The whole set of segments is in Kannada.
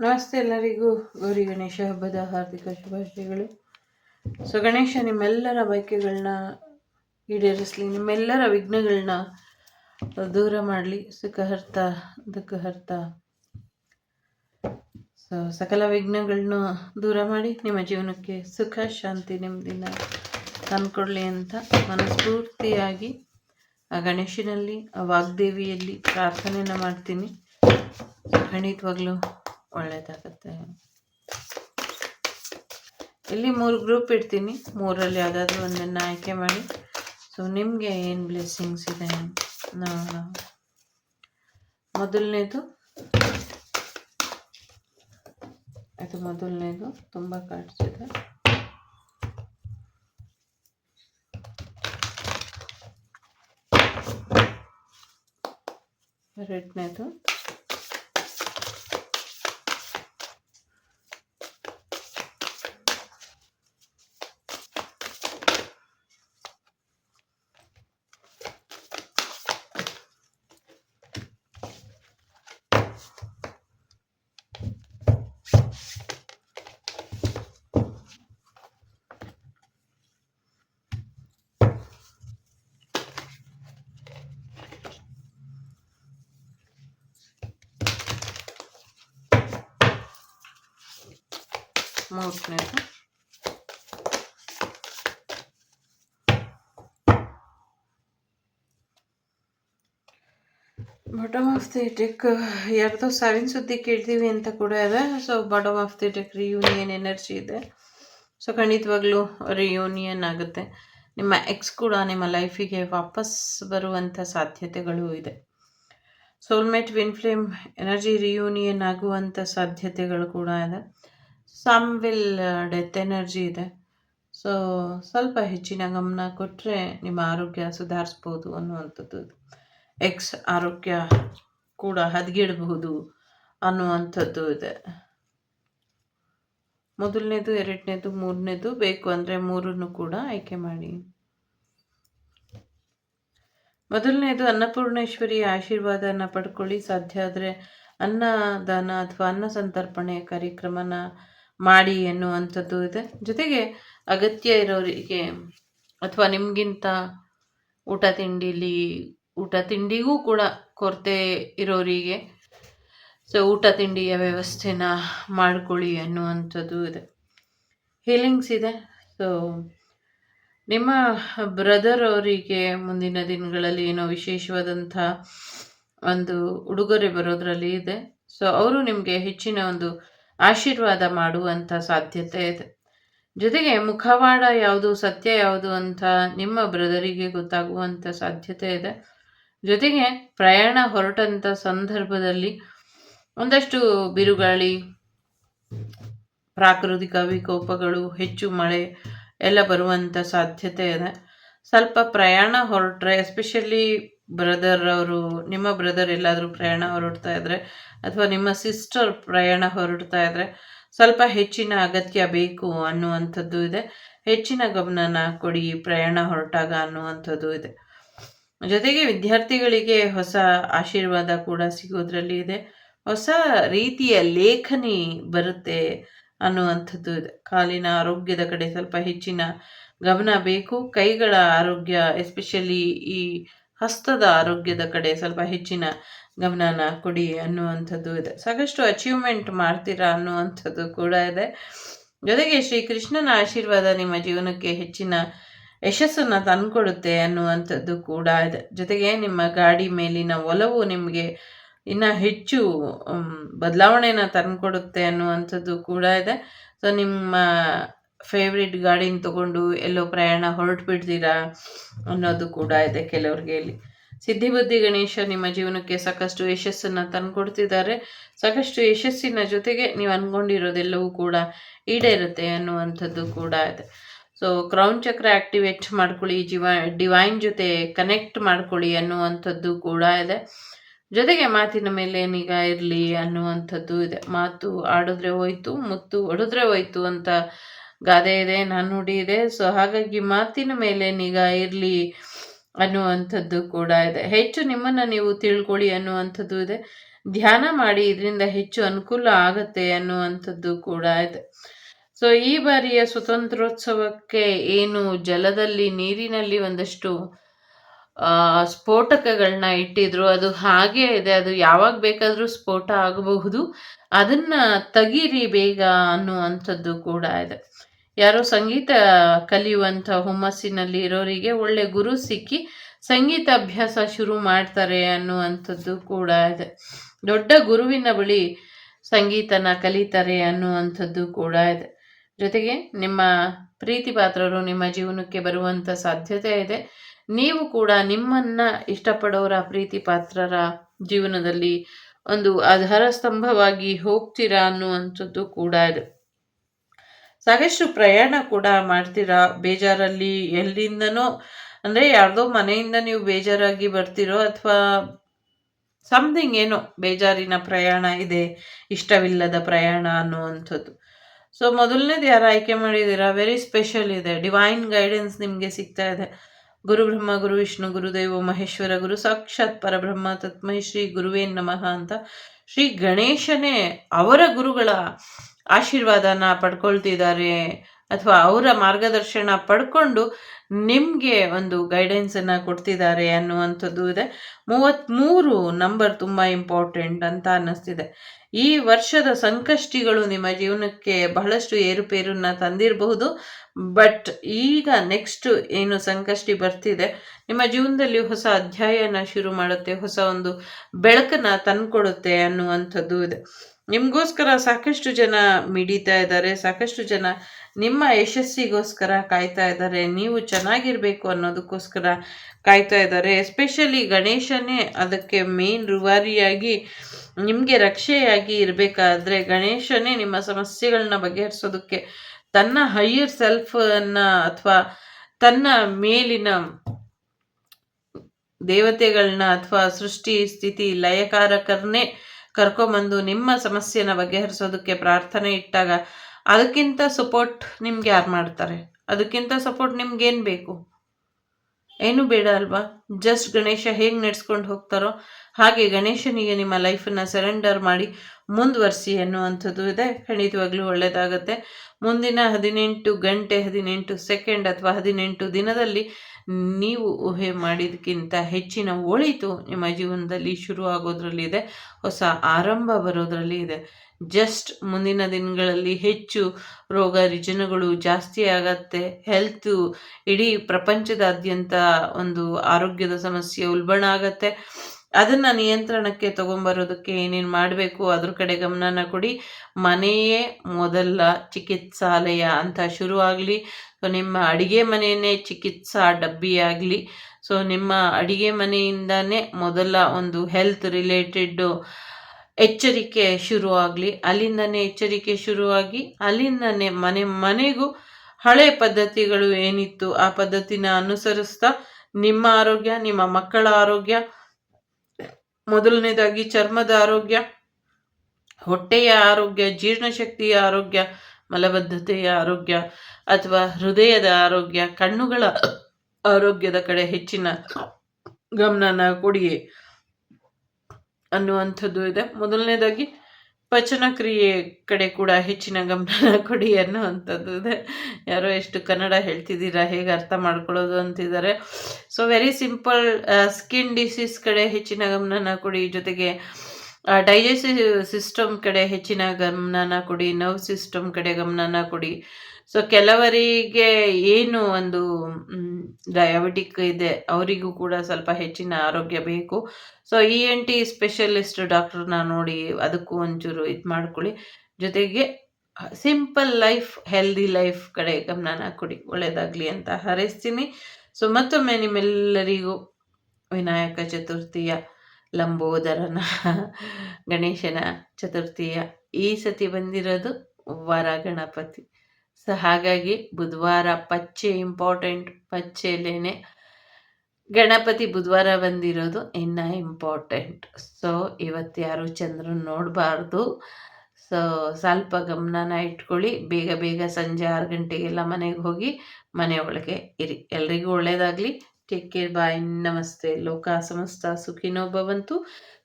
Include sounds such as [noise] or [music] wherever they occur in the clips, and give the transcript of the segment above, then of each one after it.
ನಮಸ್ತೆ ಎಲ್ಲರಿಗೂ. ಗೌರಿ ಗಣೇಶ ಹಬ್ಬದ ಹಾರ್ದಿಕ ಶುಭಾಶಯಗಳು. ಸೊ, ಗಣೇಶ, ನಿಮ್ಮೆಲ್ಲರ ಬಯಕೆಗಳನ್ನ ಈಡೇರಿಸಲಿ, ನಿಮ್ಮೆಲ್ಲರ ವಿಘ್ನಗಳನ್ನ ದೂರ ಮಾಡಲಿ. ಸುಖ ಹರ್ತ, ದುಃಖ ಹರ್ತ. ಸೊ, ಸಕಲ ವಿಘ್ನಗಳನ್ನ ದೂರ ಮಾಡಿ ನಿಮ್ಮ ಜೀವನಕ್ಕೆ ಸುಖ, ಶಾಂತಿ, ನೆಮ್ಮದಿನ ತಂದ್ಕೊಡ್ಲಿ ಅಂತ ಮನಸ್ಫೂರ್ತಿಯಾಗಿ ಆ ಗಣೇಶನಲ್ಲಿ, ಆ ವಾಗ್ದೇವಿಯಲ್ಲಿ ಪ್ರಾರ್ಥನೆಯನ್ನು ಮಾಡ್ತೀನಿ. ಖಂಡಿತವಾಗ್ಲೂ ಒಳ್ಳೆಯದಾಗತ್ತೆ ಇಲ್ಲಿ ಮೂರು ಗ್ರೂಪ್ ಇಡ್ತೀನಿ. ಮೂರಲ್ಲಿ ಯಾವುದಾದ್ರೂ ಒಂದನ್ನು ಆಯ್ಕೆ ಮಾಡಿ. ಸೊ ನಿಮಗೆ ಏನು ಬ್ಲೆಸ್ಸಿಂಗ್ಸ್ ಇದೆ ನೋಡೋಣ. ಮೊದಲನೇದು ಅದು ಮೊದಲನೇದು. ತುಂಬ ಕಾರ್ಡ್ಸ್ ಎರಡನೇದು ಮೂರನೇದು ಬಾಟಮ್ ಆಫ್ ದಿ ಡೆಕ್ ಯಾರ್ದೋ ಸಾವಿನ ಸುದ್ದಿ ಕೇಳ್ತೀವಿ ಅಂತ ಕೂಡ ಇದೆ so bottom of the deck reunion energy ಇದೆ ಸೊ ಖಂಡಿತವಾಗ್ಲೂ ರಿಯೂನಿಯನ್ ಆಗುತ್ತೆ ನಿಮ್ಮ ಎಕ್ಸ್ ಕೂಡ ನಿಮ್ಮ ಲೈಫಿಗೆ ವಾಪಸ್ ಬರುವಂಥ ಸಾಧ್ಯತೆಗಳು ಇದೆ soulmate twin flame energy reunion ಆಗುವಂಥ ಸಾಧ್ಯತೆಗಳು ಕೂಡ ಇದೆ ಸಮ್ ವಿಲ್ ಡೆತ್ ಎನರ್ಜಿ ಇದೆ. ಸೊ ಸ್ವಲ್ಪ ಹೆಚ್ಚಿನ ಗಮನ ಕೊಟ್ಟರೆ ನಿಮ್ಮ ಆರೋಗ್ಯ ಸುಧಾರಿಸ್ಬೋದು ಅನ್ನುವಂಥದ್ದು. ಎಕ್ಸ್ ಆರೋಗ್ಯ ಕೂಡ ಹದಗೆಡಬಹುದು ಅನ್ನುವಂಥದ್ದು ಇದೆ. ಮೊದಲನೇದು, ಎರಡನೇದು, ಮೂರನೇದು ಬೇಕು ಅಂದರೆ ಮೂರನ್ನು ಕೂಡ ಆಯ್ಕೆ ಮಾಡಿ. ಮೊದಲನೇದು ಅನ್ನಪೂರ್ಣೇಶ್ವರಿ ಆಶೀರ್ವಾದನ ಪಡ್ಕೊಳ್ಳಿ. ಸಾಧ್ಯ ಆದರೆ ಅನ್ನದಾನ ಅಥವಾ ಅನ್ನ ಸಂತರ್ಪಣೆ ಕಾರ್ಯಕ್ರಮನ ಮಾಡಿ ಎನ್ನುವಂಥದ್ದು ಇದೆ. ಜೊತೆಗೆ ಅಗತ್ಯ ಇರೋರಿಗೆ ಅಥವಾ ನಿಮಗಿಂತ ಊಟ ತಿಂಡಿಲಿ, ಊಟ ತಿಂಡಿಗೂ ಕೂಡ ಕೊರತೆ ಇರೋರಿಗೆ ಸೊ, ಊಟ ತಿಂಡಿಯ ವ್ಯವಸ್ಥೆನ ಮಾಡ್ಕೊಳ್ಳಿ ಅನ್ನುವಂಥದ್ದು ಇದೆ. ಹೀಲಿಂಗ್ಸ್ ಇದೆ. ಸೊ, ನಿಮ್ಮ ಬ್ರದರ್ ಅವರಿಗೆ ಮುಂದಿನ ದಿನಗಳಲ್ಲಿ ಏನೋ ವಿಶೇಷವಾದಂಥ ಒಂದು ಉಡುಗೊರೆ ಬರೋದ್ರಲ್ಲಿ ಇದೆ. ಸೊ, ಅವರು ನಿಮಗೆ ಹೆಚ್ಚಿನ ಒಂದು ಆಶೀರ್ವಾದ ಮಾಡುವಂಥ ಸಾಧ್ಯತೆ ಇದೆ. ಜೊತೆಗೆ ಮುಖವಾಡ ಯಾವುದು, ಸತ್ಯ ಯಾವುದು ಅಂತ ನಿಮ್ಮ ಬ್ರದರಿಗೆ ಗೊತ್ತಾಗುವಂಥ ಸಾಧ್ಯತೆ ಇದೆ. ಜೊತೆಗೆ ಪ್ರಯಾಣ ಹೊರಟಂಥ ಸಂದರ್ಭದಲ್ಲಿ ಒಂದಷ್ಟು ಬಿರುಗಾಳಿ, ಪ್ರಾಕೃತಿಕ ವಿಕೋಪಗಳು, ಹೆಚ್ಚು ಮಳೆ ಎಲ್ಲ ಬರುವಂಥ ಸಾಧ್ಯತೆ ಇದೆ. ಸ್ವಲ್ಪ ಪ್ರಯಾಣ ಹೊರಟ್ರೆ, ಎಸ್ಪೆಷಲಿ ಬ್ರದರ್ ಅವರು, ನಿಮ್ಮ ಬ್ರದರ್ ಎಲ್ಲಾದರೂ ಪ್ರಯಾಣ ಹೊರಡ್ತಾ ಇದ್ದರೆ ಅಥವಾ ನಿಮ್ಮ ಸಿಸ್ಟರ್ ಪ್ರಯಾಣ ಹೊರಡ್ತಾ ಇದ್ದರೆ ಸ್ವಲ್ಪ ಹೆಚ್ಚಿನ ಅಗತ್ಯ ಬೇಕು ಅನ್ನುವಂಥದ್ದು ಇದೆ. ಹೆಚ್ಚಿನ ಗಮನನ ಕೊಡಿ ಪ್ರಯಾಣ ಹೊರಟಾಗ ಅನ್ನುವಂಥದ್ದು ಇದೆ. ಜೊತೆಗೆ ವಿದ್ಯಾರ್ಥಿಗಳಿಗೆ ಹೊಸ ಆಶೀರ್ವಾದ ಕೂಡ ಸಿಗೋದ್ರಲ್ಲಿ ಇದೆ. ಹೊಸ ರೀತಿಯ ಲೇಖನಿ ಬರುತ್ತೆ ಅನ್ನುವಂಥದ್ದು ಇದೆ. ಕಾಲಿನ ಆರೋಗ್ಯದ ಕಡೆ ಸ್ವಲ್ಪ ಹೆಚ್ಚಿನ ಗಮನ ಬೇಕು. ಕೈಗಳ ಆರೋಗ್ಯ ಎಸ್ಪೆಷಲಿ ಈ ಹಸ್ತದ ಆರೋಗ್ಯದ ಕಡೆ ಸ್ವಲ್ಪ ಹೆಚ್ಚಿನ ಗಮನನ ಕೊಡಿ ಅನ್ನುವಂಥದ್ದು ಇದೆ. ಸಾಕಷ್ಟು ಅಚೀವ್ಮೆಂಟ್ ಮಾಡ್ತೀರಾ ಅನ್ನುವಂಥದ್ದು ಕೂಡ ಇದೆ. ಜೊತೆಗೆ ಶ್ರೀ ಕೃಷ್ಣನ ಆಶೀರ್ವಾದ ನಿಮ್ಮ ಜೀವನಕ್ಕೆ ಹೆಚ್ಚಿನ ಯಶಸ್ಸನ್ನು ತಂದುಕೊಡುತ್ತೆ ಅನ್ನುವಂಥದ್ದು ಕೂಡ ಇದೆ. ಜೊತೆಗೆ ನಿಮ್ಮ ಗಾಡಿ ಮೇಲಿನ ಒಲವು ನಿಮಗೆ ಇನ್ನು ಹೆಚ್ಚು ಬದಲಾವಣೆನ ತಂದುಕೊಡುತ್ತೆ ಅನ್ನುವಂಥದ್ದು ಕೂಡ ಇದೆ. ಸೊ ನಿಮ್ಮ ಫೇವ್ರೆಟ್ ಗಾಡಿನ ತಗೊಂಡು ಎಲ್ಲೋ ಪ್ರಯಾಣ ಹೊರಟು ಬಿಡ್ತೀರಾ ಅನ್ನೋದು ಕೂಡ ಇದೆ ಕೆಲವ್ರಿಗೆ ಇಲ್ಲಿ. ಸಿದ್ಧಿಬುದ್ಧಿ ಗಣೇಶ ನಿಮ್ಮ ಜೀವನಕ್ಕೆ ಸಾಕಷ್ಟು ಯಶಸ್ಸನ್ನು ತಂದುಕೊಡ್ತಿದ್ದಾರೆ. ಸಾಕಷ್ಟು ಯಶಸ್ಸಿನ ಜೊತೆಗೆ ನೀವು ಅಂದ್ಕೊಂಡಿರೋದೆಲ್ಲವೂ ಕೂಡ ಈಡೇರುತ್ತೆ ಅನ್ನುವಂಥದ್ದು ಕೂಡ ಇದೆ. ಸೊ ಕ್ರೌನ್ ಚಕ್ರ ಆಕ್ಟಿವೇಟ್ ಮಾಡ್ಕೊಳ್ಳಿ, ಜಿವ ಡಿವೈನ್ ಜೊತೆ ಕನೆಕ್ಟ್ ಮಾಡ್ಕೊಳ್ಳಿ ಅನ್ನುವಂಥದ್ದು ಕೂಡ ಇದೆ. ಜೊತೆಗೆ ಮಾತಿನ ಮೇಲೆ ನಿಗಾ ಇರಲಿ ಅನ್ನುವಂಥದ್ದು ಇದೆ. ಮಾತು ಆಡಿದ್ರೆ ಹೋಯ್ತು, ಮುತ್ತು ಹೊಡೆದ್ರೆ ಹೋಯ್ತು ಅಂತ ಗಾದೆ ಇದೆ, ನಾನು ನುಡಿ ಇದೆ. ಸೊ ಹಾಗಾಗಿ ಮಾತಿನ ಮೇಲೆ ನಿಗಾ ಇರಲಿ ಅನ್ನುವಂಥದ್ದು ಕೂಡ ಇದೆ. ಹೆಚ್ಚು ನಿಮ್ಮನ್ನು ನೀವು ತಿಳ್ಕೊಳ್ಳಿ ಅನ್ನುವಂಥದ್ದು ಇದೆ. ಧ್ಯಾನ ಮಾಡಿ ಇದರಿಂದ ಹೆಚ್ಚು ಅನುಕೂಲ ಆಗತ್ತೆ ಅನ್ನುವಂಥದ್ದು ಕೂಡ ಇದೆ. ಸೊ ಈ ಬಾರಿಯ ಸ್ವತಂತ್ರೋತ್ಸವಕ್ಕೆ ಏನು ಜಲದಲ್ಲಿ, ನೀರಿನಲ್ಲಿ ಒಂದಷ್ಟು ಸ್ಫೋಟಕಗಳನ್ನ ಇಟ್ಟಿದ್ರು. ಅದು ಹಾಗೆ ಇದೆ. ಅದು ಯಾವಾಗ ಬೇಕಾದರೂ ಸ್ಫೋಟ ಆಗಬಹುದು. ಅದನ್ನ ತೆಗೀರಿ ಬೇಗ ಅನ್ನುವಂಥದ್ದು ಕೂಡ ಇದೆ. ಯಾರೋ ಸಂಗೀತ ಕಲಿಯುವಂಥ ಹುಮ್ಮಸ್ಸಿನಲ್ಲಿ ಇರೋರಿಗೆ ಒಳ್ಳೆ ಗುರು ಸಿಕ್ಕಿ ಸಂಗೀತ ಅಭ್ಯಾಸ ಶುರು ಮಾಡ್ತಾರೆ ಅನ್ನುವಂಥದ್ದು ಕೂಡ ಇದೆ. ದೊಡ್ಡ ಗುರುವಿನ ಬಳಿ ಸಂಗೀತನ ಕಲಿತಾರೆ ಅನ್ನುವಂಥದ್ದು ಕೂಡ ಇದೆ. ಜೊತೆಗೆ ನಿಮ್ಮ ಪ್ರೀತಿ ಪಾತ್ರರು ನಿಮ್ಮ ಜೀವನಕ್ಕೆ ಬರುವಂಥ ಸಾಧ್ಯತೆ ಇದೆ. ನೀವು ಕೂಡ ನಿಮ್ಮನ್ನ ಇಷ್ಟಪಡೋರ ಪ್ರೀತಿ ಪಾತ್ರರ ಜೀವನದಲ್ಲಿ ಒಂದು ಆಧಾರ ಸ್ತಂಭವಾಗಿ ಹೋಗ್ತೀರಾ ಅನ್ನುವಂಥದ್ದು ಕೂಡ ಇದೆ. ಸಾಕಷ್ಟು ಪ್ರಯಾಣ ಕೂಡ ಮಾಡ್ತೀರಾ? ಬೇಜಾರಲ್ಲಿ ಎಲ್ಲಿಂದನೋ, ಅಂದರೆ ಯಾರ್ದೋ ಮನೆಯಿಂದ ನೀವು ಬೇಜಾರಾಗಿ ಬರ್ತಿರೋ ಅಥವಾ ಸಮಥಿಂಗ್ ಏನೋ ಬೇಜಾರಿನ ಪ್ರಯಾಣ ಇದೆ, ಇಷ್ಟವಿಲ್ಲದ ಪ್ರಯಾಣ ಅನ್ನುವಂಥದ್ದು. ಸೊ ಮೊದಲನೇದು ಯಾರು ಆಯ್ಕೆ ಮಾಡಿದ್ದೀರಾ? ವೆರಿ ಸ್ಪೆಷಲ್ ಇದೆ. ಡಿವೈನ್ ಗೈಡೆನ್ಸ್ ನಿಮಗೆ ಸಿಗ್ತಾ ಇದೆ. ಗುರು ಬ್ರಹ್ಮ, ಗುರು ವಿಷ್ಣು ಗುರುದೇವ ಮಹೇಶ್ವರ, ಗುರು ಸಾಕ್ಷಾತ್ ಪರಬ್ರಹ್ಮ, ತತ್ಮೈ ಶ್ರೀ ಗುರುವೇ ನಮಃ ಅಂತ ಶ್ರೀ ಗಣೇಶನೇ ಅವರ ಗುರುಗಳ ಆಶೀರ್ವಾದನ ಪಡ್ಕೊಳ್ತಿದ್ದಾರೆ ಅಥವಾ ಅವರ ಮಾರ್ಗದರ್ಶನ ಪಡ್ಕೊಂಡು ನಿಮಗೆ ಒಂದು ಗೈಡೆನ್ಸನ್ನು ಕೊಡ್ತಿದ್ದಾರೆ ಅನ್ನುವಂಥದ್ದು ಇದೆ. ಮೂವತ್ತ್ಮೂರು ನಂಬರ್ ತುಂಬ ಇಂಪಾರ್ಟೆಂಟ್ ಅಂತ ಅನ್ನಿಸ್ತಿದೆ. ಈ ವರ್ಷದ ಸಂಕಷ್ಟಿಗಳು ನಿಮ್ಮ ಜೀವನಕ್ಕೆ ಬಹಳಷ್ಟು ಏರುಪೇರನ್ನ ತಂದಿರಬಹುದು. ಬಟ್ ಈಗ ನೆಕ್ಸ್ಟ್ ಏನು ಸಂಕಷ್ಟಿ ಬರ್ತಿದೆ, ನಿಮ್ಮ ಜೀವನದಲ್ಲಿ ಹೊಸ ಅಧ್ಯಾಯನ ಶುರು ಮಾಡುತ್ತೆ, ಹೊಸ ಒಂದು ಬೆಳಕನ್ನ ತಂದುಕೊಡುತ್ತೆ ಅನ್ನುವಂಥದ್ದು ಇದೆ. ನಿಮಗೋಸ್ಕರ ಸಾಕಷ್ಟು ಜನ ಮಿಡಿತಾ ಇದ್ದಾರೆ, ಸಾಕಷ್ಟು ಜನ ನಿಮ್ಮ ಯಶಸ್ಸಿಗೋಸ್ಕರ ಕಾಯ್ತಾ ಇದ್ದಾರೆ, ನೀವು ಚೆನ್ನಾಗಿರಬೇಕು ಅನ್ನೋದಕ್ಕೋಸ್ಕರ ಕಾಯ್ತಾ ಇದ್ದಾರೆ. ಎಸ್ಪೆಷಲಿ ಗಣೇಶನೇ ಅದಕ್ಕೆ ಮೇನ್ ರುವಾರಿಯಾಗಿ ನಿಮಗೆ ರಕ್ಷೆಯಾಗಿ ಇರಬೇಕಾದ್ರೆ ಗಣೇಶನೇ ನಿಮ್ಮ ಸಮಸ್ಯೆಗಳನ್ನ ಬಗೆಹರಿಸೋದಕ್ಕೆ ತನ್ನ ಹೈಯರ್ ಸೆಲ್ಫನ್ನು ಅಥವಾ ತನ್ನ ಮೇಲಿನ ದೇವತೆಗಳನ್ನ ಅಥವಾ ಸೃಷ್ಟಿ ಸ್ಥಿತಿ ಲಯಕಾರಕರನ್ನೇ ಕರ್ಕೊಂಬಂದು ನಿಮ್ಮ ಸಮಸ್ಯೆನ ಬಗೆಹರಿಸೋದಕ್ಕೆ ಪ್ರಾರ್ಥನೆ ಇಟ್ಟಾಗ ಅದಕ್ಕಿಂತ ಸಪೋರ್ಟ್ ನಿಮ್ಗೆ ಯಾರು ಮಾಡ್ತಾರೆ? ಅದಕ್ಕಿಂತ ಸಪೋರ್ಟ್ ನಿಮ್ಗೇನು ಬೇಕು? ಏನು ಬೇಡ ಅಲ್ವಾ? ಜಸ್ಟ್ ಗಣೇಶ ಹೇಗೆ ನಡೆಸ್ಕೊಂಡು ಹೋಗ್ತಾರೋ ಹಾಗೆ ಗಣೇಶನಿಗೆ ನಿಮ್ಮ ಲೈಫನ್ನು ಸರೆಂಡರ್ ಮಾಡಿ ಮುಂದುವರಿಸಿ ಅನ್ನುವಂಥದ್ದು ಇದೆ. ಖಂಡಿತವಾಗ್ಲೂ ಒಳ್ಳೆಯದಾಗತ್ತೆ. ಮುಂದಿನ ಹದಿನೆಂಟು ಗಂಟೆ, ಹದಿನೆಂಟು ಸೆಕೆಂಡ್ ಅಥವಾ ಹದಿನೆಂಟು ದಿನದಲ್ಲಿ ನೀವು ಊಹೆ ಮಾಡಿದಕ್ಕಿಂತ ಹೆಚ್ಚಿನ ಒಳಿತು ನಿಮ್ಮ ಜೀವನದಲ್ಲಿ ಶುರು ಆಗೋದ್ರಲ್ಲಿ ಹೊಸ ಆರಂಭ ಬರೋದ್ರಲ್ಲಿ ಇದೆ. ಜಸ್ಟ್ ಮುಂದಿನ ದಿನಗಳಲ್ಲಿ ಹೆಚ್ಚು ರೋಗ ರುಜಿನಗಳು ಜಾಸ್ತಿ ಆಗತ್ತೆ. ಹೆಲ್ತು ಇಡೀ ಪ್ರಪಂಚದಾದ್ಯಂತ ಒಂದು ಆರೋಗ್ಯದ ಸಮಸ್ಯೆ ಉಲ್ಬಣ ಆಗತ್ತೆ. ಅದನ್ನು ನಿಯಂತ್ರಣಕ್ಕೆ ತಗೊಂಬರೋದಕ್ಕೆ ಏನೇನು ಮಾಡಬೇಕು? ಅದ್ರ ಕಡೆ ಗಮನನ ಕೊಡಿ. ಮನೆಯೇ ಮೊದಲ ಚಿಕಿತ್ಸಾಲಯ ಅಂತ ಶುರುವಾಗಲಿ ಸೊ, ನಿಮ್ಮ ಅಡಿಗೆ ಮನೆಯೇ ಚಿಕಿತ್ಸಾ ಡಬ್ಬಿ ಆಗಲಿ. ಸೊ, ನಿಮ್ಮ ಅಡಿಗೆ ಮನೆಯಿಂದನೇ ಮೊದಲ ಒಂದು ಹೆಲ್ತ್ ರಿಲೇಟೆಡ್ ಎಚ್ಚರಿಕೆ ಶುರುವಾಗಲಿ ಅಲ್ಲಿಂದನೇ ಎಚ್ಚರಿಕೆ ಶುರುವಾಗಿ ಅಲ್ಲಿಂದನೇ ಮನೆ, ಮನೆಗೂ ಹಳೆ ಪದ್ಧತಿಗಳು ಏನಿತ್ತು ಆ ಪದ್ಧತಿನ ಅನುಸರಿಸ್ತಾ ನಿಮ್ಮ ಆರೋಗ್ಯ, ನಿಮ್ಮ ಮಕ್ಕಳ ಆರೋಗ್ಯ ಮೊದಲನೇದಾಗಿ ಚರ್ಮದ ಆರೋಗ್ಯ, ಹೊಟ್ಟೆಯ ಆರೋಗ್ಯ, ಜೀರ್ಣಶಕ್ತಿಯ ಆರೋಗ್ಯ, ಮಲಬದ್ಧತೆಯ ಆರೋಗ್ಯ ಅಥವಾ ಹೃದಯದ ಆರೋಗ್ಯ, ಕಣ್ಣುಗಳ ಆರೋಗ್ಯದ ಕಡೆ ಹೆಚ್ಚಿನ ಗಮನನ ಕೊಡಿ ಅನ್ನುವಂಥದ್ದು ಇದೆ. ಮೊದಲನೇದಾಗಿ ಪಚನ ಕ್ರಿಯೆ ಕಡೆ ಕೂಡ ಹೆಚ್ಚಿನ ಗಮನ [laughs] ಕೊಡಿ ಅನ್ನುವಂಥದ್ದು ಇದೆ. ಯಾರೋ ಎಷ್ಟು ಕನ್ನಡ ಹೇಳ್ತಿದ್ದೀರಾ, ಹೇಗೆ ಅರ್ಥ ಮಾಡ್ಕೊಳ್ಳೋದು ಅಂತಿದ್ದಾರೆ. So very simple skin disease ಕಡೆ ಹೆಚ್ಚಿನ ಗಮನನ ಕೊಡಿ. ಜೊತೆಗೆ ಡೈಜೆಸ್ಟಿವ್ ಸಿಸ್ಟಮ್ ಕಡೆ ಹೆಚ್ಚಿನ ಗಮನನ ಕೊಡಿ. ನರ್ವ್ ಸಿಸ್ಟಮ್ ಕಡೆ ಗಮನನ ಕೊಡಿ. ಸೊ ಕೆಲವರಿಗೆ ಏನು ಒಂದು ಡಯಾಬಿಟಿಕ್ ಇದೆ, ಅವರಿಗೂ ಕೂಡ ಸ್ವಲ್ಪ ಹೆಚ್ಚಿನ ಆರೋಗ್ಯ ಬೇಕು. So E N T specialist ಡಾಕ್ಟ್ರನ್ನ ನೋಡಿ ಅದಕ್ಕೂ ಒಂಚೂರು ಇದು ಮಾಡ್ಕೊಳ್ಳಿ. ಜೊತೆಗೆ ಸಿಂಪಲ್ ಲೈಫ್ ಹೆಲ್ದಿ ಲೈಫ್ ಕಡೆ ಗಮನನ ಕೊಡಿ. ಒಳ್ಳೆಯದಾಗಲಿ ಅಂತ ಹರಿಸ್ತೀನಿ. ಸೊ ಮತ್ತೊಮ್ಮೆ ನಿಮ್ಮೆಲ್ಲರಿಗೂ ವಿನಾಯಕ ಚತುರ್ಥಿಯ, ಲಂಬೋದರನ, ಗಣೇಶನ ಚತುರ್ಥಿಯ ಈ ಸತಿ ಬಂದಿರೋದು ವರ ಗಣಪತಿ. ಸೊ ಹಾಗಾಗಿ ಬುಧವಾರ ಪಚ್ಚೆ ಇಂಪಾರ್ಟೆಂಟ್ ಪಚ್ಚೆಲೇನೆ ಗಣಪತಿ ಬುಧವಾರ ಬಂದಿರೋದು ಇನ್ನು ಇಂಪಾರ್ಟೆಂಟ್ ಸೊ ಇವತ್ತು ಯಾರು ಚಂದ್ರನ ನೋಡಬಾರ್ದು. ಸೊ ಸ್ವಲ್ಪ ಗಮನನ ಇಟ್ಕೊಳ್ಳಿ. ಬೇಗ ಬೇಗ ಸಂಜೆ ಆರು ಗಂಟೆಗೆಲ್ಲ ಮನೆಗೆ ಹೋಗಿ ಮನೆ ಒಳಗೆ ಇರಿ. ಎಲ್ರಿಗೂ ಒಳ್ಳೆಯದಾಗಲಿ ಟೇಕ್ ಕೇರ್ ಬಾಯ್ ನಮಸ್ತೆ ಲೋಕ ಸಮಸ್ತ ಸುಖಿನೋ ಭವಂತು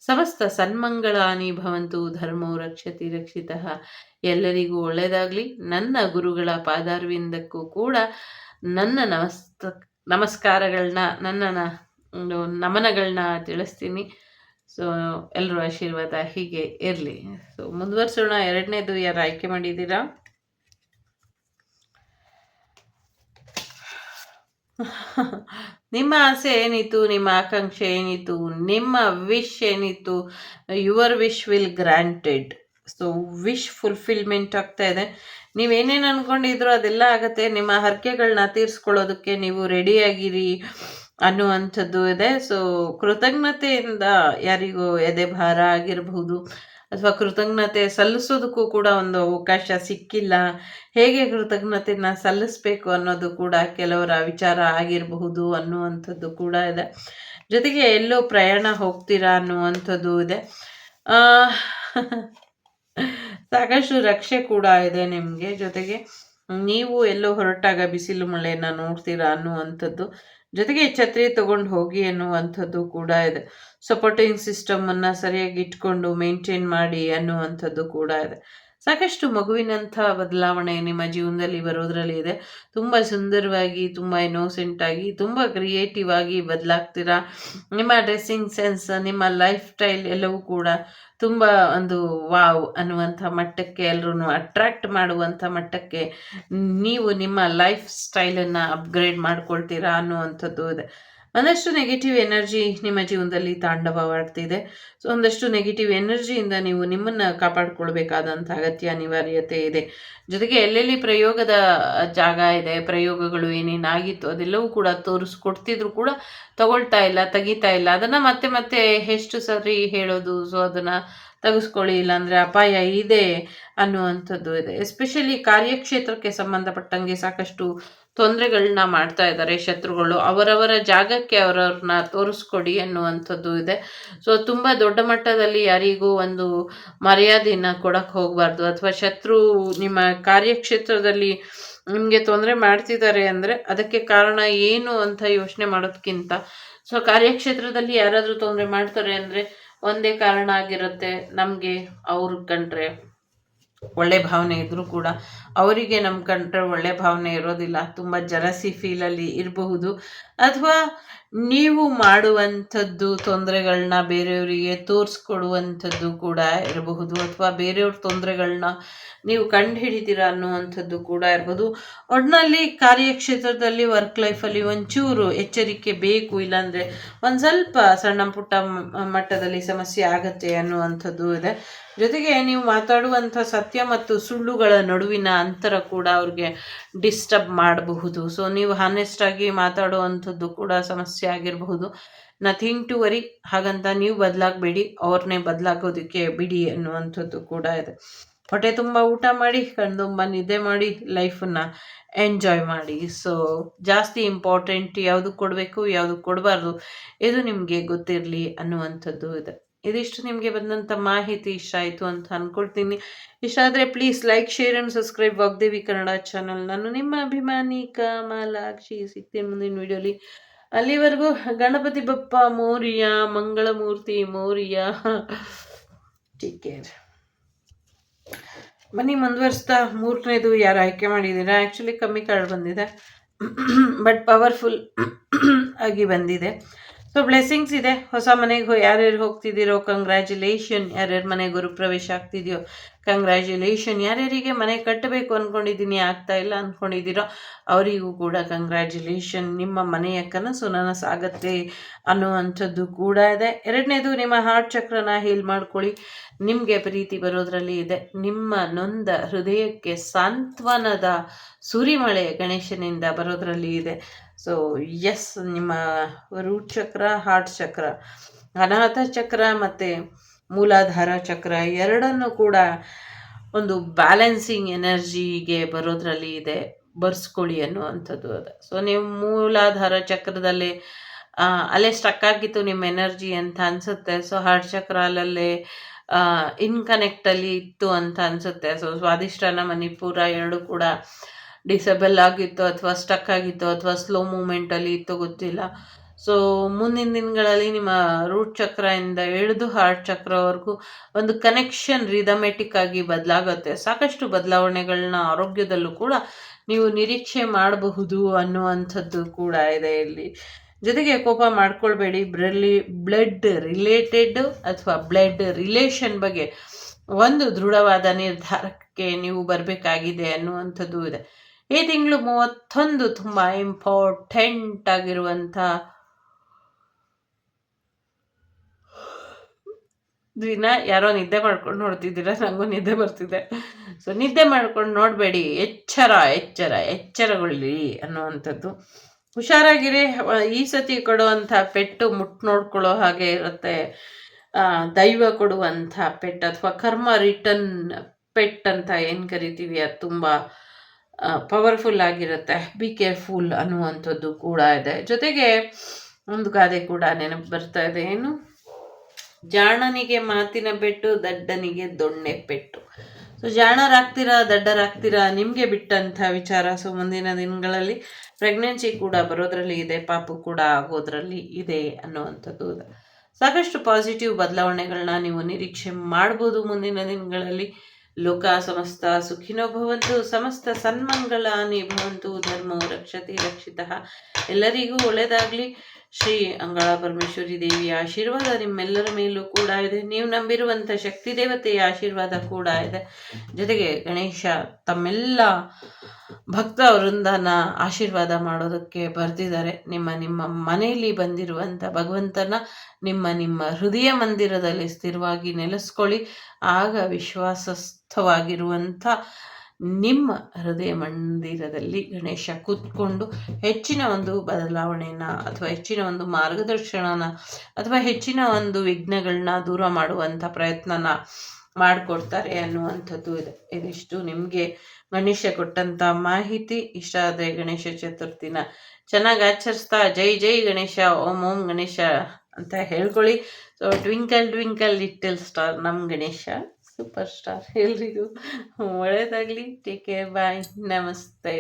ಸಮಸ್ತ ಸನ್ಮಂಗಳಾನಿ ಭವಂತು ಧರ್ಮೋ ರಕ್ಷತಿ ರಕ್ಷಿತ ಎಲ್ಲರಿಗೂ ಒಳ್ಳೆಯದಾಗಲಿ ನನ್ನ ಗುರುಗಳ ಪಾದಾರ್ವಿಂದಕ್ಕೂ ಕೂಡ ನನ್ನ ನಮಸ್ತ ನಮಸ್ಕಾರಗಳನ್ನ ನನ್ನ ನಮನಗಳನ್ನ ತಿಳಿಸ್ತೀನಿ ಸೊ ಎಲ್ಲರೂ ಆಶೀರ್ವಾದ ಹೀಗೆ ಇರಲಿ ಸೊ ಮುಂದುವರ್ಸೋಣ ಎರಡನೇದು ಯಾರು ಆಯ್ಕೆ ಮಾಡಿದ್ದೀರಾ [laughs] ನಿಮ್ಮ ಆಸೆ ಏನಿತ್ತು? ನಿಮ್ಮ ಆಕಾಂಕ್ಷೆ ಏನಿತ್ತು? ನಿಮ್ಮ ವಿಶ್ ಏನಿತ್ತು? Your wish will granted so wish fulfilment ಆಗ್ತಾ ಇದೆ. ನೀವೇನೇನು ಅನ್ಕೊಂಡಿದ್ರು ಅದೆಲ್ಲ ಆಗುತ್ತೆ. ನಿಮ್ಮ ಹರಕೆಗಳನ್ನ ತೀರಿಸ್ಕೊಳ್ಳೋದಕ್ಕೆ ನೀವು ರೆಡಿಯಾಗಿರಿ ಅನ್ನುವಂಥದ್ದು ಇದೆ. ಸೊ ಕೃತಜ್ಞತೆಯಿಂದ ಯಾರಿಗೂ ಎದೆ ಭಾರ ಆಗಿರಬಹುದು ಅಥವಾ ಕೃತಜ್ಞತೆ ಸಲ್ಲಿಸೋದಕ್ಕೂ ಕೂಡ ಒಂದು ಅವಕಾಶ ಸಿಕ್ಕಿಲ್ಲ. ಹೇಗೆ ಕೃತಜ್ಞತೆಯನ್ನು ಸಲ್ಲಿಸಬೇಕು ಅನ್ನೋದು ಕೂಡ ಕೆಲವರ ವಿಚಾರ ಆಗಿರಬಹುದು ಅನ್ನುವಂಥದ್ದು ಕೂಡ ಇದೆ. ಜೊತೆಗೆ ಎಲ್ಲೋ ಪ್ರಯಾಣ ಹೋಗ್ತೀರಾ ಅನ್ನುವಂಥದ್ದು ಇದೆ. ಸಾಕಷ್ಟು ರಕ್ಷೆ ಕೂಡ ಇದೆ ನಿಮಗೆ. ಜೊತೆಗೆ ನೀವು ಎಲ್ಲೋ ಹೊರಟಾಗ ಬಿಸಿಲು ಮಳೆಯನ್ನು ನೋಡ್ತೀರಾ ಅನ್ನುವಂಥದ್ದು ಜೊತೆಗೆ ಛತ್ರಿ ತಗೊಂಡು ಹೋಗಿ ಅನ್ನುವಂಥದ್ದು ಕೂಡ ಇದೆ. ಸಪೋರ್ಟಿಂಗ್ ಸಿಸ್ಟಮ್ ಅನ್ನ ಸರಿಯಾಗಿ ಇಟ್ಕೊಂಡು ಮೇಂಟೈನ್ ಮಾಡಿ ಅನ್ನುವಂಥದ್ದು ಕೂಡ ಇದೆ. ಸಾಕಷ್ಟು ಮಗುವಿನಂಥ ಬದಲಾವಣೆ ನಿಮ್ಮ ಜೀವನದಲ್ಲಿ ಬರೋದರಲ್ಲಿ ಇದೆ. ತುಂಬ ಸುಂದರವಾಗಿ, ತುಂಬ ಇನ್ನೋಸೆಂಟ್ ಆಗಿ, ತುಂಬ ಕ್ರಿಯೇಟಿವ್ ಆಗಿ ಬದಲಾಗ್ತೀರಾ? ನಿಮ್ಮ ಡ್ರೆಸ್ಸಿಂಗ್ ಸೆನ್ಸ್ ನಿಮ್ಮ ಲೈಫ್ ಸ್ಟೈಲ್ ಎಲ್ಲವೂ ಕೂಡ ತುಂಬ ಒಂದು ವಾವ್ ಅನ್ನುವಂಥ ಮಟ್ಟಕ್ಕೆ ಎಲ್ಲರೂ ಅಟ್ರಾಕ್ಟ್ ಮಾಡುವಂಥ ಮಟ್ಟಕ್ಕೆ ನೀವು ನಿಮ್ಮ ಲೈಫ್ ಸ್ಟೈಲನ್ನು ಅಪ್ಗ್ರೇಡ್ ಮಾಡ್ಕೊಳ್ತೀರಾ ಅನ್ನುವಂಥದ್ದು ಇದೆ. ಒಂದಷ್ಟು ನೆಗೆಟಿವ್ ಎನರ್ಜಿ ನಿಮ್ಮ ಜೀವನದಲ್ಲಿ ತಾಂಡವವಾಡ್ತಿದೆ ಸೊ ಒಂದಷ್ಟು ನೆಗೆಟಿವ್ ಎನರ್ಜಿಯಿಂದ ನೀವು ನಿಮ್ಮನ್ನು ಕಾಪಾಡಿಕೊಳ್ಬೇಕಾದಂಥ ಅಗತ್ಯ, ಅನಿವಾರ್ಯತೆ ಇದೆ. ಜೊತೆಗೆ ಎಲ್ಲೆಲ್ಲಿ ಪ್ರಯೋಗದ ಜಾಗ ಇದೆ, ಪ್ರಯೋಗಗಳು ಏನೇನಾಗಿತ್ತು ಅದೆಲ್ಲವೂ ಕೂಡ ತೋರಿಸ್ಕೊಡ್ತಿದ್ರು ಕೂಡ ತಗೊಳ್ತಾ ಇಲ್ಲ, ತೆಗಿತಾ ಇಲ್ಲ. ಅದನ್ನು ಮತ್ತೆ ಮತ್ತೆ ಎಷ್ಟು ಸರಿ ಹೇಳೋದು ಸೊ ಅದನ್ನು ತೆಗೆಸ್ಕೊಳ್ಳಿ, ಇಲ್ಲಾಂದರೆ ಅಪಾಯ ಇದೆ ಅನ್ನುವಂಥದ್ದು ಇದೆ. ಎಸ್ಪೆಷಲಿ ಕಾರ್ಯಕ್ಷೇತ್ರಕ್ಕೆ ಸಂಬಂಧಪಟ್ಟಂಗೆ ಸಾಕಷ್ಟು ತೊಂದರೆಗಳನ್ನ ಮಾಡ್ತಾ ಇದ್ದಾರೆ ಶತ್ರುಗಳು. ಅವರವರ ಜಾಗಕ್ಕೆ ಅವರವ್ರನ್ನ ತೋರಿಸ್ಕೊಡಿ ಅನ್ನುವಂಥದ್ದು ಇದೆ. ಸೊ ತುಂಬ ದೊಡ್ಡ ಮಟ್ಟದಲ್ಲಿ ಯಾರಿಗೂ ಒಂದು ಮರ್ಯಾದೆಯನ್ನು ಕೊಡಕ್ಕೆ ಹೋಗಬಾರ್ದು. ಅಥವಾ ಶತ್ರು ನಿಮ್ಮ ಕಾರ್ಯಕ್ಷೇತ್ರದಲ್ಲಿ ನಿಮಗೆ ತೊಂದರೆ ಮಾಡ್ತಿದ್ದಾರೆ ಅಂದರೆ ಅದಕ್ಕೆ ಕಾರಣ ಏನು ಅಂತ ಯೋಚನೆ ಮಾಡೋದಕ್ಕಿಂತ ಸೊ ಕಾರ್ಯಕ್ಷೇತ್ರದಲ್ಲಿ ಯಾರಾದರೂ ತೊಂದರೆ ಮಾಡ್ತಾರೆ ಅಂದರೆ ಒಂದೇ ಕಾರಣ ಆಗಿರುತ್ತೆ ನಮಗೆ ಅವ್ರು ಕಂಡ್ರೆ. ಒಳ್ಳೆ ಭಾವನೆ ಇದ್ದರೂ ಕೂಡ ಅವರಿಗೆ ನಮ್ಮ ಕಂಡ್ರೆ ಒಳ್ಳೆ ಭಾವನೆ ಇರೋದಿಲ್ಲ. ತುಂಬ ಜಲಸಿ ಫೀಲಲ್ಲಿ ಇರಬಹುದು. ಅಥವಾ ನೀವು ಮಾಡುವಂಥದ್ದು ತೊಂದರೆಗಳನ್ನ ಬೇರೆಯವರಿಗೆ ತೋರಿಸ್ಕೊಡುವಂಥದ್ದು ಕೂಡ ಇರಬಹುದು. ಅಥವಾ ಬೇರೆಯವ್ರ ತೊಂದರೆಗಳನ್ನ ನೀವು ಕಂಡು ಹಿಡಿತೀರಾ ಅನ್ನುವಂಥದ್ದು ಕೂಡ ಇರ್ಬೋದು. ಒಟ್ಟಿನಲ್ಲಿ ಕಾರ್ಯಕ್ಷೇತ್ರದಲ್ಲಿ ವರ್ಕ್ ಲೈಫಲ್ಲಿ ಒಂಚೂರು ಎಚ್ಚರಿಕೆ ಬೇಕು. ಇಲ್ಲಾಂದರೆ ಒಂದು ಸ್ವಲ್ಪ ಸಣ್ಣ ಪುಟ್ಟ ಮಟ್ಟದಲ್ಲಿ ಸಮಸ್ಯೆ ಆಗತ್ತೆ ಅನ್ನುವಂಥದ್ದು ಇದೆ. ಜೊತೆಗೆ ನೀವು ಮಾತಾಡುವಂಥ ಸತ್ಯ ಮತ್ತು ಸುಳ್ಳುಗಳ ನಡುವಿನ ಅಂತರ ಕೂಡ ಅವ್ರಿಗೆ ಡಿಸ್ಟರ್ಬ್ ಮಾಡಬಹುದು. ಸೊ ನೀವು ಹಾನೆಸ್ಟ್ ಆಗಿ ಮಾತಾಡುವಂಥದ್ದು ಕೂಡ ಸಮಸ್ಯೆ ಆಗಿರಬಹುದು. ನಥಿಂಗ್ ಟು ವರಿ ಹಾಗಂತ ನೀವು ಬದಲಾಗಬೇಡಿ. ಅವ್ರನ್ನೇ ಬದಲಾಗೋದಕ್ಕೆ ಬಿಡಿ ಅನ್ನುವಂಥದ್ದು ಕೂಡ ಇದೆ. ಹೊಟ್ಟೆ ತುಂಬ ಊಟ ಮಾಡಿ ಕಣ್ತುಂಬ ನಿದ್ದೆ ಮಾಡಿ ಲೈಫನ್ನ ಎಂಜಾಯ್ ಮಾಡಿ. ಸೊ ಜಾಸ್ತಿ ಇಂಪಾರ್ಟೆಂಟ್ ಯಾವುದು ಕೊಡಬೇಕು, ಯಾವುದು ಕೊಡಬಾರ್ದು, ಇದು ನಿಮಗೆ ಗೊತ್ತಿರಲಿ ಅನ್ನುವಂಥದ್ದು ಇದೆ. ಇದಿಷ್ಟು ನಿಮಗೆ ಬಂದಂಥ ಮಾಹಿತಿ ಇಷ್ಟ ಆಯಿತು ಅಂತ ಅಂದ್ಕೊಳ್ತೀನಿ ಇಷ್ಟ ಆದರೆ please like share and subscribe Vagdevi Kannada channel ನಾನು ನಿಮ್ಮ ಅಭಿಮಾನಿ ಕಮಲಾಕ್ಷಿ ಸಿಗ್ತೀನಿ ಮುಂದಿನ ವಿಡಿಯೋಲಿ ಅಲ್ಲಿವರೆಗೂ ಗಣಪತಿ ಬಪ್ಪ, ಮೌರ್ಯ, ಮಂಗಳಮೂರ್ತಿ, ಮೌರ್ಯ ಟೇಕ್ ಕೇರ್ ಬನ್ನಿ, ಮುಂದುವರಿಸ್ತಾ ಮೂರನೇದು ಯಾರು ಆಯ್ಕೆ ಮಾಡಿದ್ದೀರಾ? ಆ್ಯಕ್ಚುಲಿ ಕಮ್ಮಿ ಕಾರ್ಡ್ ಬಂದಿದೆ. ಬಟ್ ಪವರ್ಫುಲ್ ಆಗಿ ಬಂದಿದೆ. ಸೊ ಬ್ಲೆಸ್ಸಿಂಗ್ಸ್ ಇದೆ. ಹೊಸ ಮನೆಗೆ ಯಾರ್ಯಾರು ಹೋಗ್ತಿದ್ದೀರೋ ಕಂಗ್ರ್ಯಾಚುಲೇಷನ್ ಯಾರ್ಯಾರ ಮನೆಗೆ ಗುರುಪ್ರವೇಶ ಆಗ್ತಿದೆಯೋ ಕಂಗ್ರ್ಯಾಚುಲೇಷನ್ ಯಾರ್ಯಾರಿಗೆ ಮನೆ ಕಟ್ಟಬೇಕು ಅಂದ್ಕೊಂಡಿದ್ದೀನಿ ಆಗ್ತಾ ಇಲ್ಲ ಅಂದ್ಕೊಂಡಿದ್ದೀರೋ ಅವರಿಗೂ ಕೂಡ ಕಂಗ್ರ್ಯಾಚುಲೇಷನ್ ನಿಮ್ಮ ಮನೆಯ ಕನಸು ನನಸಾಗತ್ತೆ ಅನ್ನುವಂಥದ್ದು ಕೂಡ ಇದೆ. ಎರಡನೇದು, ನಿಮ್ಮ ಹಾರ್ಟ್ ಚಕ್ರನ ಹೀಲ್ ಮಾಡ್ಕೊಳ್ಳಿ. ನಿಮಗೆ ಪ್ರೀತಿ ಬರೋದ್ರಲ್ಲಿ ಇದೆ. ನಿಮ್ಮ ನೊಂದ ಹೃದಯಕ್ಕೆ ಸಾಂತ್ವನದ ಸುರಿಮಳೆ ಗಣೇಶನಿಂದ ಬರೋದ್ರಲ್ಲಿ ಇದೆ. ಸೊ ಎಸ್ ನಿಮ್ಮ ರೂಟ್ ಚಕ್ರ ಹಾರ್ಟ್ ಚಕ್ರ ಅನಾಥ ಚಕ್ರ ಮತ್ತು ಮೂಲಾಧಾರ ಚಕ್ರ ಎರಡನ್ನು ಕೂಡ ಒಂದು ಬ್ಯಾಲೆನ್ಸಿಂಗ್ ಎನರ್ಜಿಗೆ ಬರೋದ್ರಲ್ಲಿ ಇದೆ. ಬರ್ಸ್ಕೊಳ್ಳಿ ಅನ್ನುವಂಥದ್ದು ಅದು. ಸೊ ನೀವು ಮೂಲಾಧಾರ ಚಕ್ರದಲ್ಲಿ ಅಲ್ಲೇ ಸ್ಟಕ್ ಆಗಿತ್ತು ನಿಮ್ಮ ಎನರ್ಜಿ ಅಂತ ಅನಿಸುತ್ತೆ. ಸೊ ಹಾರ್ಟ್ ಚಕ್ರ ಅಲ್ಲಲ್ಲೇ ಇನ್ಕನೆಕ್ಟಲ್ಲಿ ಇತ್ತು ಅಂತ ಅನಿಸುತ್ತೆ. ಸೊ ಸ್ವಾದಿಷ್ಟಾನ ಮಣಿಪುರ ಎರಡು ಕೂಡ ಡಿಸೇಬಲ್ ಆಗಿತ್ತು ಅಥವಾ ಸ್ಟಕ್ ಆಗಿತ್ತು ಅಥವಾ ಸ್ಲೋ ಮೂಮೆಂಟಲ್ಲಿ ಇತ್ತು, ಗೊತ್ತಿಲ್ಲ. ಸೊ ಮುಂದಿನ ದಿನಗಳಲ್ಲಿ ನಿಮ್ಮ ರೂಟ್ ಚಕ್ರದಿಂದ ಹಿಡಿದು ಹಾರ್ಟ್ ಚಕ್ರವರೆಗೂ ಒಂದು ಕನೆಕ್ಷನ್ ರಿದಮೆಟಿಕ್ ಆಗಿ ಬದಲಾಗುತ್ತೆ. ಸಾಕಷ್ಟು ಬದಲಾವಣೆಗಳನ್ನ ಆರೋಗ್ಯದಲ್ಲೂ ಕೂಡ ನೀವು ನಿರೀಕ್ಷೆ ಮಾಡಬಹುದು ಅನ್ನುವಂಥದ್ದು ಕೂಡ ಇದೆ ಇಲ್ಲಿ. ಜೊತೆಗೆ ಕೋಪ ಮಾಡ್ಕೊಳ್ಬೇಡಿ. ಬ್ರಲ್ಲಿ, ಬ್ಲಡ್ ರಿಲೇಟೆಡ್ ಅಥವಾ ಬ್ಲಡ್ ರಿಲೇಷನ್ ಬಗ್ಗೆ ಒಂದು ದೃಢವಾದ ನಿರ್ಧಾರಕ್ಕೆ ನೀವು ಬರಬೇಕಾಗಿದೆ ಅನ್ನುವಂಥದ್ದು ಇದೆ. ಈ ತಿಂಗಳು ಮೂವತ್ತೊಂದು ತುಂಬ ಇಂಪಾರ್ಟೆಂಟ್ ಆಗಿರುವಂಥ ದಿನ ಯಾರೋ ನಿದ್ದೆ ಮಾಡ್ಕೊಂಡು ನೋಡ್ತಿದ್ದೀರಾ ನನಗೂ ನಿದ್ದೆ ಬರ್ತಿದೆ. ಸೊ ನಿದ್ದೆ ಮಾಡ್ಕೊಂಡು ನೋಡಬೇಡಿ, ಎಚ್ಚರ ಎಚ್ಚರ, ಎಚ್ಚರಗೊಳ್ಳಿ ಅನ್ನುವಂಥದ್ದು. ಹುಷಾರಾಗಿರಿ ಈ ಸತಿ ಕೊಡುವಂಥ ಪೆಟ್ಟು ಮುಟ್ಟು ನೋಡ್ಕೊಳ್ಳೋ ಹಾಗೆ ಇರುತ್ತೆ. ದೈವ ಕೊಡುವಂಥ ಪೆಟ್ ಅಥವಾ ಕರ್ಮ ರಿಟರ್ನ್ ಪೆಟ್ ಅಂತ ಏನು ಕರಿತೀವಿ, ಅದು ತುಂಬ ಪವರ್ಫುಲ್ ಆಗಿರುತ್ತೆ. ಬಿ ಕೇರ್ಫುಲ್ ಅನ್ನುವಂಥದ್ದು ಕೂಡ ಇದೆ. ಜೊತೆಗೆ, ಒಂದು ಗಾದೆ ಕೂಡ ನೆನಪು ಬರ್ತಾ ಇದೆ. ಏನು? ಜಾಣನಿಗೆ ಮಾತಿನ ಪೆಟ್ಟು, ದಡ್ಡನಿಗೆ ದೊಣ್ಣೆ ಪೆಟ್ಟು. ಸೊ, ಜಾಣರಾಗ್ತೀರಾ, ದಡ್ಡರಾಗ್ತೀರಾ, ನಿಮಗೆ ಬಿಟ್ಟಂಥ ವಿಚಾರ. ಸೊ, ಮುಂದಿನ ದಿನಗಳಲ್ಲಿ ಪ್ರೆಗ್ನೆನ್ಸಿ ಕೂಡ ಬರೋದ್ರಲ್ಲಿ ಇದೆ, ಪಾಪು ಕೂಡ ಆಗೋದ್ರಲ್ಲಿ ಇದೆ ಅನ್ನುವಂಥದ್ದು. ಸಾಕಷ್ಟು ಪಾಸಿಟಿವ್ ಬದಲಾವಣೆಗಳನ್ನ ನೀವು ನಿರೀಕ್ಷೆ ಮಾಡ್ಬೋದು ಮುಂದಿನ ದಿನಗಳಲ್ಲಿ. ಲೋಕ, ಸಮಸ್ತ ಸುಖಿನೋ ಭವಂತು, ಸಮಸ್ತ ಸನ್ಮಂಗಳಾನಿ ಭವಂತು, ಧರ್ಮೋ ರಕ್ಷತಿ ರಕ್ಷಿತ. ಎಲ್ಲರಿಗೂ ಒಳ್ಳೆಯದಾಗಲಿ ಶ್ರೀ ಅಂಗಳ ಪರಮೇಶ್ವರಿ ದೇವಿಯ ಆಶೀರ್ವಾದ ನಿಮ್ಮೆಲ್ಲರ ಮೇಲೂ ಕೂಡ ಇದೆ. ನೀವು ನಂಬಿರುವಂಥ ಶಕ್ತಿ ದೇವತೆಯ ಆಶೀರ್ವಾದ ಕೂಡ ಇದೆ. ಜೊತೆಗೆ ಗಣೇಶ ತಮ್ಮೆಲ್ಲ ಭಕ್ತ ವೃಂದನ ಆಶೀರ್ವಾದ ಮಾಡೋದಕ್ಕೆ ಬರ್ತಿದ್ದಾರೆ ನಿಮ್ಮ ನಿಮ್ಮ ಮನೆಯಲ್ಲಿ ಬಂದಿರುವಂಥ ಭಗವಂತನ ನಿಮ್ಮ ನಿಮ್ಮ ಹೃದಯ ಮಂದಿರದಲ್ಲಿ ಸ್ಥಿರವಾಗಿ ನೆಲೆಸ್ಕೊಳ್ಳಿ. ಆಗ ವಿಶ್ವಾಸಸ್ಥವಾಗಿರುವಂಥ ನಿಮ್ಮ ಹೃದಯ ಮಂದಿರದಲ್ಲಿ ಗಣೇಶ ಕೂತ್ಕೊಂಡು ಹೆಚ್ಚಿನ ಒಂದು ಬದಲಾವಣೆಯನ್ನು ಅಥವಾ ಹೆಚ್ಚಿನ ಒಂದು ಮಾರ್ಗದರ್ಶನನ ಅಥವಾ ಹೆಚ್ಚಿನ ಒಂದು ವಿಘ್ನಗಳನ್ನ ದೂರ ಮಾಡುವಂಥ ಪ್ರಯತ್ನನ ಮಾಡಿಕೊಡ್ತಾರೆ ಅನ್ನುವಂಥದ್ದು ಇದೆ. ಇದಿಷ್ಟು ನಿಮಗೆ ಗಣೇಶ ಕೊಟ್ಟಂಥ ಮಾಹಿತಿ. ಇಷ್ಟ ಆದರೆ ಗಣೇಶ ಚತುರ್ಥಿನ ಚೆನ್ನಾಗಿ ಆಚರಿಸ್ತಾ ಜೈ ಜೈ ಗಣೇಶ, ಓಂ ಓಂ ಗಣೇಶ ಅಂತ ಹೇಳ್ಕೊಳ್ಳಿ. So twinkle twinkle little star ನಮ್ಮ ಗಣೇಶ. ಸೂಪರ್ ಸ್ಟಾರ್ [laughs] ಎಲ್ರಿಗೂ ಒಳ್ಳೇದಾಗಲಿ. ಟೇಕ್ ಕೇರ್ ಬಾಯ್ ನಮಸ್ತೆ.